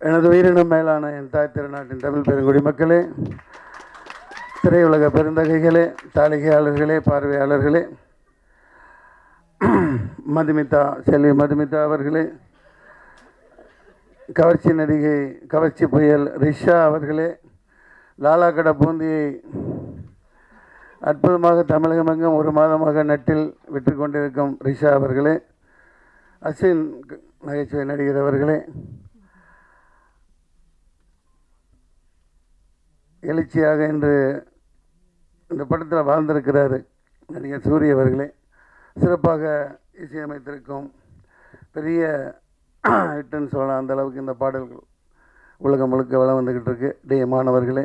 எனது உயிரினம் மேலான என் தாய் திருநாட்டின் தமிழ் பெருங்குடி மக்களே திரையுலக பெருந்தகைகளே தாளிகையாளர்களே பார்வையாளர்களே மதுமிதா செல்வி மதுமிதா அவர்களே கவர்ச்சி நடிகை கவர்ச்சி புயல் ரிஷா அவர்களே லாலா கடை பூந்தியை அற்புதமாக தமிழகமெங்கும் ஒரு மாதமாக நட்டில் விற்று கொண்டிருக்கும் ரிஷா அவர்களே அஸ்வின் நகைச்சுவை நடிகர் அவர்களே எழுச்சியாக இன்று இந்த படத்தில் வாழ்ந்திருக்கிறாரு நடிகர் சூரிய அவர்களே. சிறப்பாக இசையமைத்திருக்கும் பெரிய ஹிட்டுன்னு சொல்லலாம். அந்த அளவுக்கு இந்த பாடல்கள் உலகம் முழுக்க வளம் வந்துக்கிட்டு இருக்கு டே மாணவர்களே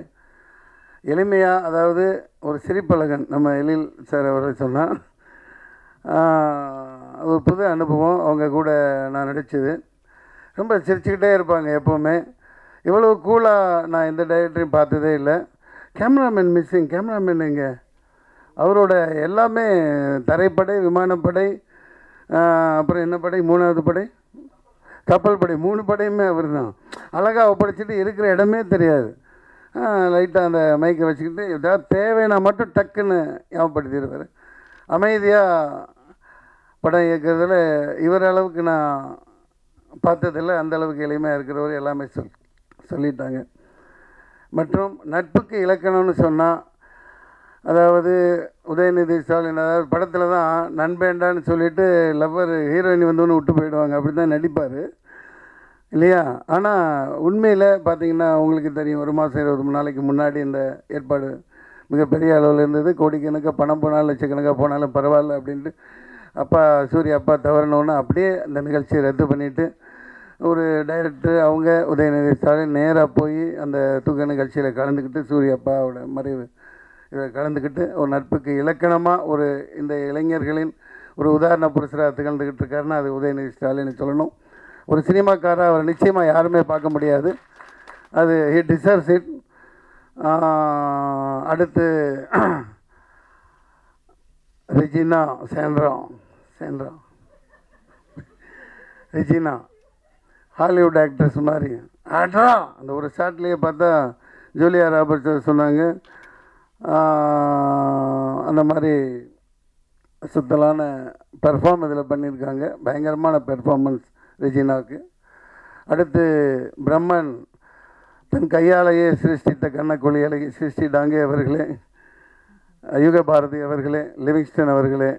எளிமையாக அதாவது ஒரு சிரிப்பழகன் நம்ம எழில் சார் அவர்கள் சொன்னால் ஒரு புது அனுபவம். அவங்க கூட நான் நடித்தது ரொம்ப சிரிச்சுக்கிட்டே இருப்பாங்க எப்போவுமே. இவ்வளோ கூலாக நான் எந்த டைரக்டரையும் பார்த்ததே இல்லை. கேமராமேன் மிஸ்ஸிங் கேமராமேன் எங்கே? அவரோட எல்லாமே தரைப்படை விமானப்படை அப்புறம் என்ன படை? மூணாவது படை? கப்பல் படை. மூணு படையுமே அவர் தான் அழகாக ஒப்படைச்சிட்டு இருக்கிற இடமே தெரியாது. லைட்டாக அந்த மைக்கை வச்சுக்கிட்டு ஏதாவது தேவைன்னா மட்டும் டக்குன்னு ஞாபகப்படுத்திடுவார். அமைதியாக படம் இயக்கிறதுல இவர் அளவுக்கு நான் பார்த்ததில்ல. அந்த அளவுக்கு எளிமையாக இருக்கிறவர் எல்லாமே சொல் சொல்லிட்டாங்க. மற்றும் நட்புக்கு இலக்கணம்னு சொன்னால் அதாவது உதயநிதி ஸ்டாலின் அதாவது படத்தில் தான் நண்பேண்டான்னு சொல்லிட்டு லவ்வர் ஹீரோயின் வந்து ஒன்று விட்டு போயிடுவாங்க. அப்படி தான் நடிப்பார். இல்லையா? ஆனால் உண்மையில் பார்த்திங்கன்னா உங்களுக்கு தெரியும் ஒரு மாதம் இருபது மூணு நாளைக்கு முன்னாடி இந்த ஏற்பாடு மிகப்பெரிய அளவில் இருந்தது. கோடிக்கணக்காக பணம் போனாலும் லட்சக்கணக்காக போனாலும் பரவாயில்ல அப்படின்ட்டு அப்பா சூரிய அப்பா தவறணுன்னு அப்படியே அந்த நிகழ்ச்சியை ரத்து பண்ணிவிட்டு ஒரு டைரக்டர் அவங்க உதயநிதி ஸ்டாலின் நேராக போய் அந்த தூக்க நிகழ்ச்சியில் கலந்துக்கிட்டு சூர்யாப்பாவோட மறைவு. இதை கலந்துக்கிட்டு ஒரு நட்புக்கு இலக்கணமாக ஒரு இந்த இளைஞர்களின் ஒரு உதாரண புருஷராக திகழ்ந்துக்கிட்டு இருக்காருன்னா அது உதயநிதி ஸ்டாலின் சொல்லணும். ஒரு சினிமாக்காரர் அவர் நிச்சயமாக யாருமே பார்க்க முடியாது. அது ஹி டிசர்வ்ஸ் இட் அடுத்து Regina Cassandra Cassandra Regina Hollywood actress மாதிரி. ஆட்ரா அந்த ஒரு ஷாட்லேயே பார்த்தா ஜூலியா ராபர்ட்ஸ் சொன்னாங்க. அந்த மாதிரி சுத்தலான பெர்ஃபார்ம் இதில் பண்ணியிருக்காங்க. பயங்கரமான பெர்ஃபார்மன்ஸ் ரெஜினாவுக்கு. அடுத்து பிரம்மன் தன் கையாலேயே சிருஷ்டித்த கண்ணக்கொழியலை சிருஷ்டிட்டாங்க அவர்களே யுக பாரதி அவர்களே லிவிங்ஸ்டன் அவர்களே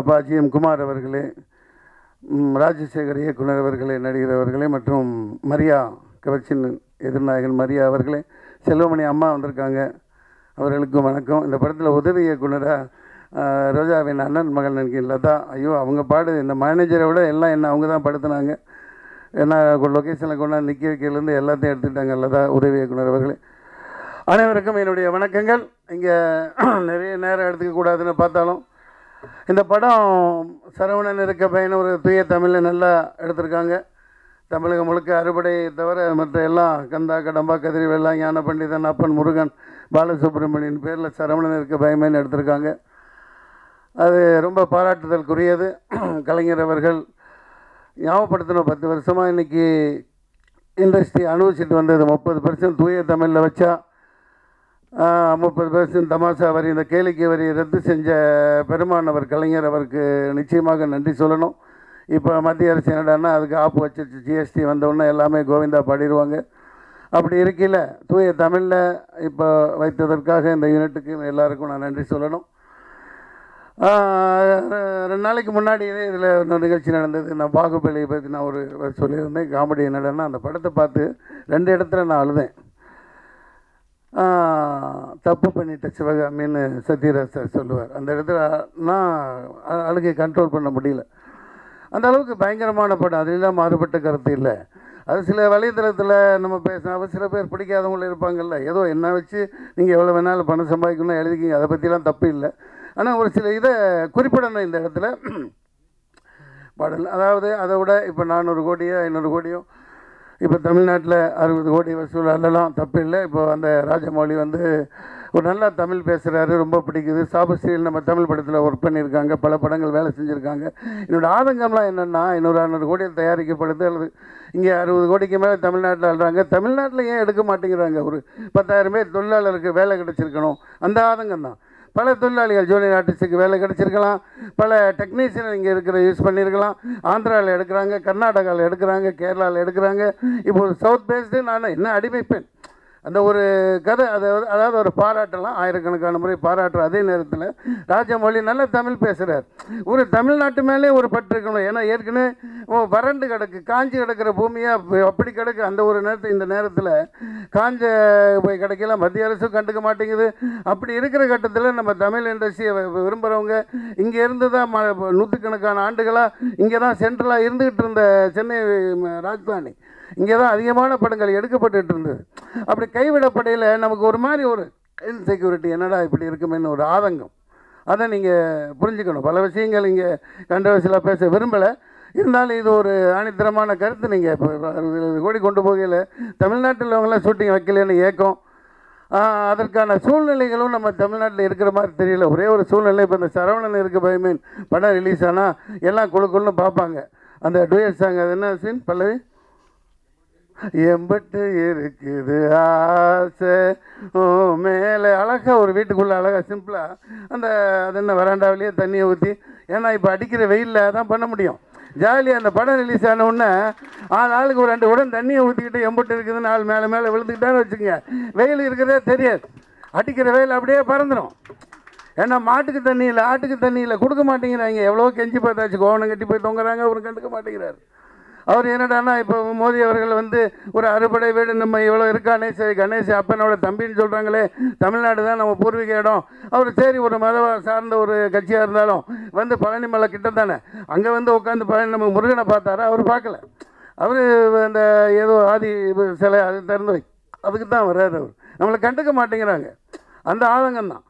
அப்பா ஜி எம் குமார் அவர்களே ராஜசேகர் இயக்குனர் அவர்களே நடிகர் அவர்களே மற்றும் மரியா கவர்ச்சின் எதிர்நாயகன் மரியா அவர்களே செல்வமணி அம்மா வந்திருக்காங்க. அவர்களுக்கும் வணக்கம். இந்த படத்தில் உதவி இயக்குனராக ரோஜாவின் அண்ணன் மகள் நினைக்கிறேன் லதா. ஐயோ அவங்க பாடு இந்த மேனேஜரை விட எல்லாம் என்ன அவங்க தான் படுத்துனாங்க. ஏன்னா லொக்கேஷனில் கொண்டாந்து நிற்க வைக்கிறதுலேருந்து எல்லாத்தையும் எடுத்துக்கிட்டாங்க லதா உதவி இயக்குனர் அவர்களே. அனைவருக்கும் என்னுடைய வணக்கங்கள். இங்கே நிறைய நேரம் எடுத்துக்க கூடாதுன்னு பார்த்தாலும் இந்த படம் சரவணன் இருக்க பையன் ஒரு தூய தமிழில் நல்லா எடுத்திருக்காங்க. தமிழகம் முழுக்க அறுபடை தவிர மற்ற எல்லாம் கந்தா கடம்பா கதிரி வெள்ளா ஞான பண்டிதன் அப்பன் முருகன் பாலசுப்ரமணியன் பேரில் சரவணன் இருக்க பயமேன்னு எடுத்திருக்காங்க. அது ரொம்ப பாராட்டுதலுக்குரியது. கலைஞர் அவர்கள் ஞாபகப்படுத்தணும் பத்து வருஷமாக இன்றைக்கி இண்டஸ்ட்ரி அனுபவிச்சுட்டு வந்தது முப்பது பர்சன்ட் தூய தமிழில் வச்சா முப்பது பர்சன்ட் தமாஷா வரி இந்த கேளிக்கை வரி ரத்து செஞ்ச பெருமானவர் கலைஞர் அவருக்கு நிச்சயமாக நன்றி சொல்லணும். இப்போ மத்திய அரசு என்னடான்னா அதுக்கு ஆப்பு வச்சிருச்சு. ஜிஎஸ்டி வந்தவுடனே எல்லாமே கோவிந்தா பாடிடுவாங்க. அப்படி இருக்கையில் தூய தமிழில் இப்போ வைத்ததற்காக இந்த யூனிட்டுக்கு எல்லாருக்கும் நான் நன்றி சொல்லணும். ரெண்டு நாளைக்கு முன்னாடி இதில் ஒரு நிகழ்ச்சி நடந்தது. நான் பாகுபலியை பற்றி நான் ஒரு சொல்லியிருந்தேன். காமெடி என்னடன்னா அந்த படத்தை பார்த்து ரெண்டு இடத்துல நான் அழுதேன். தப்பு பண்ணிட்ட சிவகாமின்னு சத்யராஜ் சார் சொல்லுவார். அந்த இடத்துல நான் அழுகை கண்ட்ரோல் பண்ண முடியல. அந்த அளவுக்கு பயங்கரமான படம். அதுலாம் மாறுபட்ட கருத்து இல்லை. அது சில வலைதளத்தில் நம்ம பேசினா சில பேர் பிடிக்காதவங்களும் இருப்பாங்கல்ல. ஏதோ என்ன வச்சு நீங்கள் எவ்வளோ வேணாலும் பணம் சம்பாதிக்கணும் எழுதிக்கிங்க. அதை பற்றிலாம் தப்பு இல்லை. ஆனால் ஒரு சில இதை குறிப்பிடணும் இந்த இடத்துல. பாடல். அதாவது அதை விட இப்போ நானூறு கோடியோ ஐநூறு கோடியோ இப்போ தமிழ்நாட்டில் அறுபது கோடி வசூல் அல்லலாம் தப்பு இல்லை இப்போ அந்த ராஜமௌழி வந்து ஒரு நல்லா தமிழ் பேசுகிறாரு ரொம்ப பிடிக்குது. சாபஸ்ரீல் நம்ம தமிழ் படத்தில் ஒர்க் பண்ணியிருக்காங்க பல படங்கள் வேலை செஞ்சுருக்காங்க. என்னோடய ஆதங்கம்லாம் என்னென்னா இன்னொரு அறுநூறு கோடியில் தயாரிக்கப்படுது அல்லது இங்கே அறுபது கோடிக்கு மேலே தமிழ்நாட்டில் ஆடுறாங்க தமிழ்நாட்டில் ஏன் எடுக்க மாட்டேங்கிறாங்க? ஒரு பத்தாயிரம் பேர் தொழிலாளருக்கு வேலை கிடச்சிருக்கணும். அந்த ஆதங்கம் தான் பல தொழிலாளிகள் ஜூனியர் ஆர்டிஸ்ட்டுக்கு வேலை கிடைச்சிருக்கலாம். பல டெக்னீஷியன் இங்கே இருக்கிற யூஸ் பண்ணியிருக்கலாம் ஆந்திராவில் எடுக்கிறாங்க கர்நாடகாவில் எடுக்கிறாங்க கேரளாவில் எடுக்கிறாங்க. இப்போ ஒரு சவுத் பேஸ்டு நான் என்ன அடிமைப்பேன்? அந்த ஒரு கதை அதாவது அதாவது ஒரு பாராட்டெல்லாம் ஆயிரக்கணக்கான முறை பாராட்டுற அதே நேரத்தில் ராஜமௌழி நல்ல தமிழ் பேசுகிறார் ஒரு தமிழ்நாட்டு மேலே ஒரு பற்று இருக்கணும் ஏன்னா ஏற்கனவே வறண்டு கிடக்கு காஞ்சி கிடக்கிற பூமியாக அப்படி கிடக்கு. அந்த ஒரு நேரத்தில் இந்த நேரத்தில் காஞ்ச போய் கிடைக்கல மத்திய அரசும் கண்டுக்க மாட்டேங்குது. அப்படி இருக்கிற கட்டத்தில் நம்ம தமிழ் இண்டஸ்ட்ரியை விரும்புகிறவங்க இங்கே இருந்து தான் ம நூற்றுக்கணக்கான ஆண்டுகளாக இங்கே தான் சென்ட்ரலாக இருந்துக்கிட்டு இருந்த சென்னை ராஜ்தானி இங்கே தான் அதிகமான படங்கள் எடுக்கப்பட்டு இருந்தது அப்படி கைவிடப்படையில் நமக்கு ஒரு மாதிரி ஒரு இன்செக்யூரிட்டி என்னடா இப்படி இருக்குமேன்னு ஒரு ஆதங்கம். அதை நீங்கள் புரிஞ்சுக்கணும். பல விஷயங்கள் இங்கே கண்டவசியலாக பேச விரும்பலை. இருந்தாலும் இது ஒரு ஆணித்தரமான கருத்து நீங்கள் இப்போ கோடி கொண்டு போகையில் தமிழ்நாட்டில் உள்ளவங்களாம் ஷூட்டிங் வைக்கலன்னு ஏக்கம். அதற்கான சூழ்நிலைகளும் நம்ம தமிழ்நாட்டில் இருக்கிற மாதிரி தெரியல. ஒரே ஒரு சூழ்நிலை இப்போ இந்த சரவணன் இருக்க பயமீன் படம் ரிலீஸ் ஆனால் எல்லாம் குழு பார்ப்பாங்க. அந்த டூயட் சாங் அது என்ன சீன் பல்லவி? எம்பட்டு இருக்குது ஆசை. ஓ மேலே அழகாக ஒரு வீட்டுக்குள்ளே அழகாக சிம்பிளாக அந்த அது என்ன வராண்டாவிலேயே தண்ணியை ஊற்றி ஏன்னா இப்போ அடிக்கிற வெயிலில் தான் பண்ண முடியும். ஜாலியாக அந்த படம் ரிலீஸ் ஆனவுடனே ஆறு ஆள் ஆளுக்கு ஒரு ரெண்டு உடன் தண்ணியை ஊற்றிக்கிட்டு எம்பட்டு இருக்குதுன்னு ஆள் மேலே மேலே விழுந்துக்கிட்டான்னு வச்சுக்கோங்க. வெயில் இருக்கிறதே தெரியாது. அடிக்கிற வெயில் அப்படியே பறந்துடும் ஏன்னா மாட்டுக்கு தண்ணி இல்லை ஆட்டுக்கு தண்ணி இல்லை கொடுக்க மாட்டேங்கிறாங்க. எவ்வளோ கெஞ்சி பார்த்தாச்சு கோவணம் கட்டி போய் தொங்குறாங்க அவரும் கண்டுக்க மாட்டேங்கிறார். அவர் என்னடான்னா இப்போ மோடி அவர்கள் வந்து ஒரு அறுபடை வீடு நம்ம இவ்வளோ இருக்கானே சரி கணேஷ் அப்பனோட தம்பின்னு சொல்கிறாங்களே தமிழ்நாடு தான் நம்ம பூர்வீக இடம். அவர் சரி ஒரு மத சார்ந்த ஒரு கட்சியாக இருந்தாலும் வந்து பழனி மலை கிட்ட தானே. அங்கே வந்து உட்காந்து பழனி நம்ம முருகனை பார்த்தாரா? அவர் பார்க்கல. அவர் அந்த ஏதோ ஆதி சிலை அது திறந்து அதுக்கு தான் வர்றாரு அவர். நம்மளை கண்டுக்க மாட்டேங்கிறாங்க. அந்த ஆதங்கம் தான்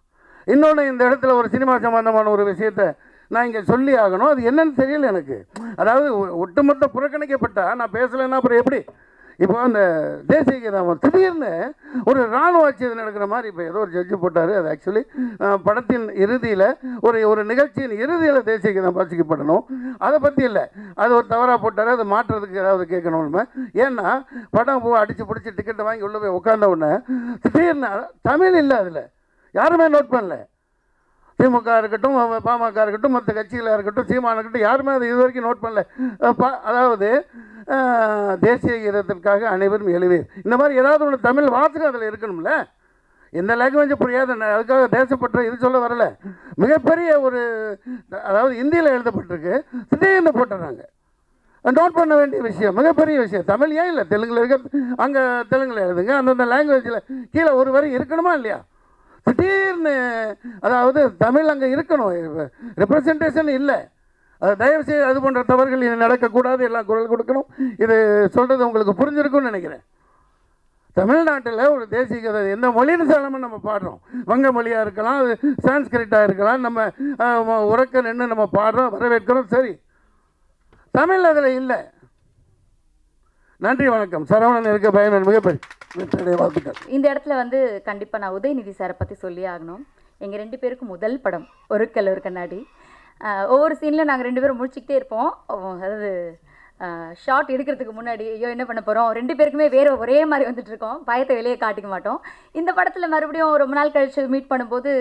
இன்னொன்று இந்த இடத்துல ஒரு சினிமா சம்பந்தமான ஒரு விஷயத்தை நான் இங்கே சொல்லி ஆகணும். அது என்னன்னு தெரியல எனக்கு. அதாவது ஒ- ஒட்டுமொத்த புறக்கணிக்கப்பட்டால் நான் பேசலைன்னா அப்புறம் எப்படி? இப்போ அந்த தேசிய கீதம் திடீர்னு ஒரு இராணுவ ஆட்சியது நடக்கிற மாதிரி இப்போ ஏதோ ஒரு ஜட்ஜு போட்டார். அது ஆக்சுவலி படத்தின் இறுதியில் ஒரு ஒரு நிகழ்ச்சியின் இறுதியில் தேசிய கீதம் வாசிக்கப்படணும். அதை பற்றி இல்லை. அது ஒரு தவறாக போட்டார். அதை மாற்றுறதுக்கு ஏதாவது கேட்கணும் நம்ம. ஏன்னா படம் போ அடித்து பிடிச்சி டிக்கெட்டை வாங்கி உள்ளே போய் உட்காந்த உடனே திடீர்னு தமிழ் இல்லை அதில். யாருமே நோட் பண்ணல. திமுக இருக்கட்டும் பாமக இருக்கட்டும் மற்ற கட்சிகளாக இருக்கட்டும் சீமான இருக்கட்டும் யாருமே அதை இது வரைக்கும் நோட் பண்ணல. பா- அதாவது தேசிய கீதத்திற்காக அனைவரும் எழுவீர். இந்த மாதிரி ஏதாவது ஒன்று தமிழ் வாசகம் அதில் இருக்கணும்ல? எந்த லாங்குவேஜ் புரியாத. அதுக்காக தேசப்பற்ற இது சொல்ல வரல. மிகப்பெரிய ஒரு அதாவது இந்தியில் எழுதப்பட்டிருக்கு. திடீர்னு போட்டுறாங்க. நோட் பண்ண வேண்டிய விஷயம் மிகப்பெரிய விஷயம். தமிழ் ஏன் இல்லை? தெலுங்கில் இருக்க அங்கே தெலுங்கில் எழுதுங்க அந்தந்த லாங்குவேஜில் கீழே ஒரு வரி இருக்கணுமா இல்லையா? திடீர்னு அதாவது தமிழ் அங்கே இருக்கணும். ரெப்ரசன்டேஷன் இல்லை. அது தயவு செய்து அது போன்ற தவறுகள் இது நடக்கக்கூடாது. எல்லாம் குரல் கொடுக்கணும். இது சொல்கிறது உங்களுக்கு புரிஞ்சிருக்கும்னு நினைக்கிறேன். தமிழ்நாட்டில் ஒரு தேசிய கதை. எந்த மொழின்னு சொல்லாமல் நம்ம பாடுறோம். வங்க மொழியாக இருக்கலாம் அது சான்ஸ்கிரிட்டாக இருக்கலாம். நம்ம உறக்க நின்று நம்ம பாடுறோம் வரவேற்கிறோம் சரி. தமிழ் அதில் இல்லை. நன்றி வணக்கம். சரவணன் இருக்க பயன் மிகப்பெரிய இந்த இடத்துல வந்து கண்டிப்பாக நான் உதயநிதி சாரை பற்றி சொல்லி ஆகணும். எங்கள் ரெண்டு பேருக்கும் முதல் படம் ஒரு கல் ஒரு கண்ணாடி. ஒவ்வொரு சீனில் நாங்கள் ரெண்டு பேரும் முடிச்சுக்கிட்டே இருப்போம். அதாவது ஷார்ட் எடுக்கிறதுக்கு முன்னாடி ஐயோ என்ன பண்ண போகிறோம் ரெண்டு பேருக்குமே வேறு ஒரே மாதிரி வந்துட்டுருக்கோம் பயத்தை வெளியே காட்டிக்க மாட்டோம். இந்த படத்தில் மறுபடியும் ரொம்ப நாள் கழிச்சு மீட் பண்ணும்போது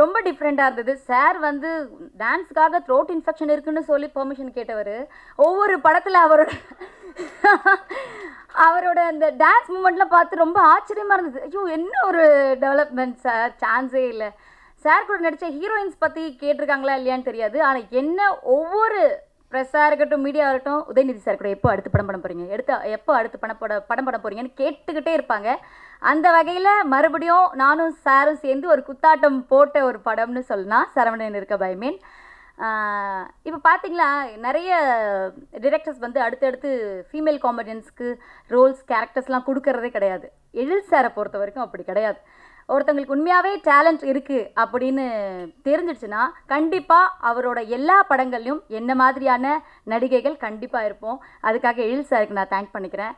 ரொம்ப டிஃப்ரெண்ட்டாக இருந்தது. சார் வந்து டான்ஸுக்காக த்ரோட் இன்ஃபெக்ஷன் இருக்குன்னு சொல்லி பெர்மிஷன் கேட்டவர். ஒவ்வொரு படத்தில் அவரோட அவரோட அந்த டான்ஸ் மூமெண்ட்லாம் பார்த்து ரொம்ப ஆச்சரியமாக இருந்தது. ஐயோ என்ன ஒரு டெவலப்மெண்ட் சார் சான்ஸே இல்லை. சார் கூட நடித்த ஹீரோயின்ஸ் பற்றி கேட்டிருக்காங்களா இல்லையான்னு தெரியாது. ஆனால் என்ன ஒவ்வொரு ப்ரெஸ்ஸாக இருக்கட்டும் மீடியா இருக்கட்டும் உதயநிதி சார் கூட எப்போ அடுத்து படம் பண்ண போகிறீங்க எடுத்து எப்போ அடுத்து படம் போட படம் பண்ண போகிறீங்கன்னு கேட்டுக்கிட்டே இருப்பாங்க. அந்த வகையில் மறுபடியும் நானும் சாரும் சேர்ந்து ஒரு குத்தாட்டம் போட்ட ஒரு படம்னு சொல்லலாம். சரவணன் இருக்க பயமேன் இப்போ பார்த்தீங்களா நிறைய டிரெக்டர்ஸ் வந்து அடுத்தடுத்து ஃபீமேல் காமெடியன்ஸ்க்கு ரோல்ஸ் கேரக்டர்ஸ்லாம் கொடுக்கறதே கிடையாது. எழில் சாரை பொறுத்த வரைக்கும் அப்படி கிடையாது. ஒருத்தவங்களுக்கு உண்மையாகவே டேலண்ட் இருக்குது அப்படின்னு தெரிஞ்சிடுச்சுன்னா கண்டிப்பாக அவரோட எல்லா படங்கள்லையும் என்ன மாதிரியான நடிகைகள் கண்டிப்பாக இருப்போம். அதுக்காக எழில் சாருக்கு நான் தேங்க் பண்ணிக்கிறேன்.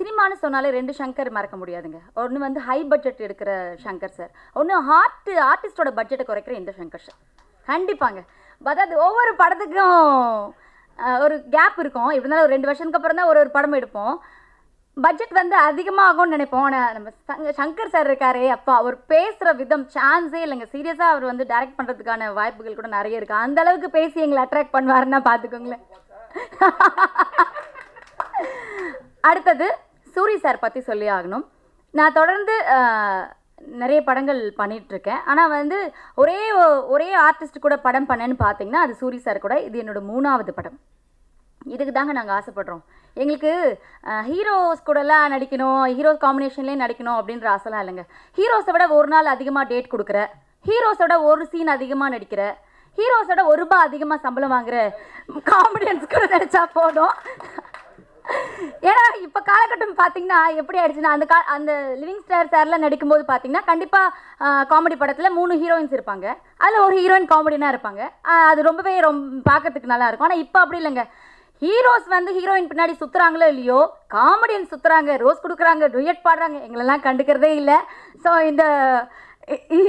சினிமான்னு சொன்னாலே ரெண்டு சங்கர் மறக்க முடியாதுங்க. ஒன்று வந்து ஹை பட்ஜெட் எடுக்கிற சங்கர் சார் ஒன்று ஆர்ட் ஆர்டிஸ்டோட பட்ஜெட்டை குறைக்கிற இந்த சங்கர் சார் கண்டிப்பாங்க. அதாவது ஒவ்வொரு படத்துக்கும் ஒரு கேப் இருக்கும். எப்படி இருந்தாலும் ஒரு ரெண்டு வருஷத்துக்கு அப்புறம் தான் ஒரு ஒரு படம் எடுப்போம். பட்ஜெட் வந்து அதிகமாக ஆகும்னு நினைப்போம். ஆனால் நம்ம சங்க- சங்கர் சார் இருக்காரே அப்பா அவர் பேசுகிற விதம் சான்ஸே இல்லைங்க. சீரியஸாக அவர் வந்து டைரக்ட் பண்ணுறதுக்கான வாய்ப்புகள் கூட நிறைய இருக்குது அந்த அளவுக்கு பேசி எங்களை அட்ராக்ட் பண்ணுவாருன்னா பார்த்துக்கோங்களேன். அடுத்தது சூரி சார் பற்றி சொல்லி ஆகணும். நான் தொடர்ந்து நிறைய படங்கள் பண்ணிகிட்ருக்கேன் ஆனால் வந்து ஒரே ஒ- ஒரே ஆர்டிஸ்ட் கூட படம் பண்ணேன்னு பார்த்தீங்கன்னா அது சூரி சார் கூட. இது என்னோடய மூணாவது படம். இதுக்கு தாங்க நாங்கள் ஆசைப்படுறோம். எங்களுக்கு ஹீரோஸ் கூடலாம் நடிக்கணும் ஹீரோஸ் காம்பினேஷன்லேயே நடிக்கணும் அப்படின்ற ஆசைலாம் இல்லைங்க. ஹீரோஸை விட ஒரு நாள் அதிகமாக டேட் கொடுக்குற ஹீரோஸோட ஒரு சீன் அதிகமாக நடிக்கிற ஹீரோஸோட ஒரு ரூபாய் அதிகமாக சம்பளம் வாங்குற காமெடியன்ஸ் கூட நடிச்சா போதும். ஏன்னா இப்போ காலகட்டம் பார்த்தீங்கன்னா எப்படி ஆயிடுச்சுன்னா அந்த கா அந்த லிவிங் ஸ்டார் சார்லாம் நடிக்கும்போது பார்த்தீங்கன்னா கண்டிப்பாக காமெடி படத்தில் மூணு ஹீரோயின்ஸ் இருப்பாங்க. அதில் ஒரு ஹீரோயின் காமெடினா இருப்பாங்க. அது ரொம்பவே ரொம்ப பார்க்கறதுக்கு நல்லா இருக்கும். ஆனால் இப்போ அப்படி இல்லைங்க. ஹீரோஸ் வந்து ஹீரோயின் பின்னாடி சுற்றுறாங்களோ இல்லையோ காமெடியன் சுற்றுறாங்க ரோஸ் கொடுக்குறாங்க டுயட் பாடுறாங்க எங்களெல்லாம் கண்டுக்கிறதே இல்லை. ஸோ இந்த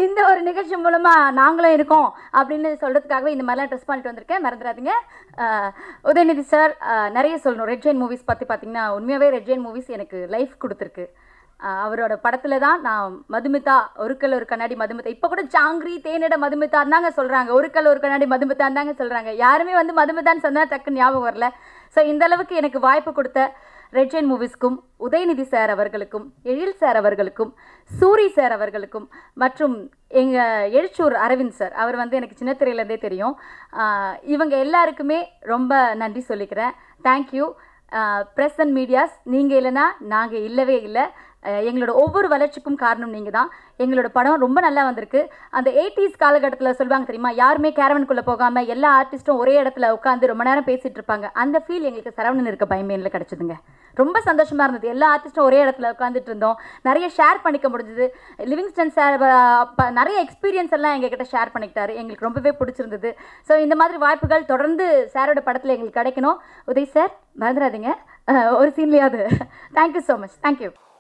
இந்த ஒரு நிகழ்ச்சி மூலமாக நாங்களும் இருக்கோம் அப்படின்னு சொல்கிறதுக்காகவே இந்த மாதிரிலாம் ட்ரெஸ் பண்ணிட்டு வந்திருக்கேன். மறந்துடாதீங்க. உதயநிதி சார் நிறைய சொல்லணும். ரெட் ஜெயின் மூவிஸ் பற்றி பார்த்தீங்கன்னா உண்மையாகவே ரெட் ஜெயின் மூவிஸ் எனக்கு லைஃப் கொடுத்துருக்கு. அவரோட படத்தில் தான் நான் மதுமிதா ஒரு கல் ஒரு கண்ணாடி மதுமிதா. இப்போ கூட ஜாங்கிரி தேனிட மதுமிதா தாங்க சொல்கிறாங்க ஒரு கல் ஒரு கண்ணாடி மதுமிதா தாங்க சொல்கிறாங்க யாருமே வந்து மதுமிதான்னு சொன்னால் டக்குன்னு ஞாபகம் வரல. ஸோ இந்த அளவுக்கு எனக்கு வாய்ப்பு கொடுத்த ரெட் ஜெயின் மூவிஸ்க்கும் உதயநிதி சார் அவர்களுக்கும் எழில் சார் அவர்களுக்கும் சூரி சார் அவர்களுக்கும் மற்றும் எங்கள் எழுச்சூர் அரவிந்த் சார். அவர் வந்து எனக்கு சின்ன திரையிலேருந்தே தெரியும். இவங்க எல்லாருக்குமே ரொம்ப நன்றி சொல்லிக்கிறேன். தேங்க்யூ ப்ரெஸ் அண்ட் மீடியாஸ் நீங்கள் இல்லைன்னா நாங்கள் இல்லவே இல்லை. எங்களோட ஒவ்வொரு வளர்ச்சிக்கும் காரணம் நீங்கள் தான் எங்களோட படம் ரொம்ப நல்லா வந்திருக்கு. அந்த எயிட்டிஸ் காலகட்டத்தில் சொல்லுவாங்க தெரியுமா? யாருமே கேரவனுக்குள்ளே போகாமல் எல்லா ஆர்டிஸ்ட்டும் ஒரே இடத்துல உட்காந்து ரொம்ப நேரம் பேசிகிட்டு இருப்பாங்க. அந்த ஃபீல் எங்களுக்கு சரவணன் இருக்க பயமேனில் கிடச்சிதுங்க. ரொம்ப சந்தோஷமாக இருந்தது. எல்லா ஆர்டிஸ்ட்டும் ஒரே இடத்துல உட்காந்துட்டு இருந்தோம். நிறைய ஷேர் பண்ணிக்க முடிஞ்சது. லிவிங்ஸ்டன் சார் நிறைய எக்ஸ்பீரியன்ஸ் எல்லாம் எங்ககிட்ட ஷேர் பண்ணிக்கிட்டாரு. எங்களுக்கு ரொம்பவே பிடிச்சிருந்தது. ஸோ இந்த மாதிரி வாய்ப்புகள் தொடர்ந்து சாரோட படத்தில் எங்களுக்கு கிடைக்கணும். உதய் சார் மறந்துடாதீங்க ஒரு சீன்லையாவது thank you so much thank you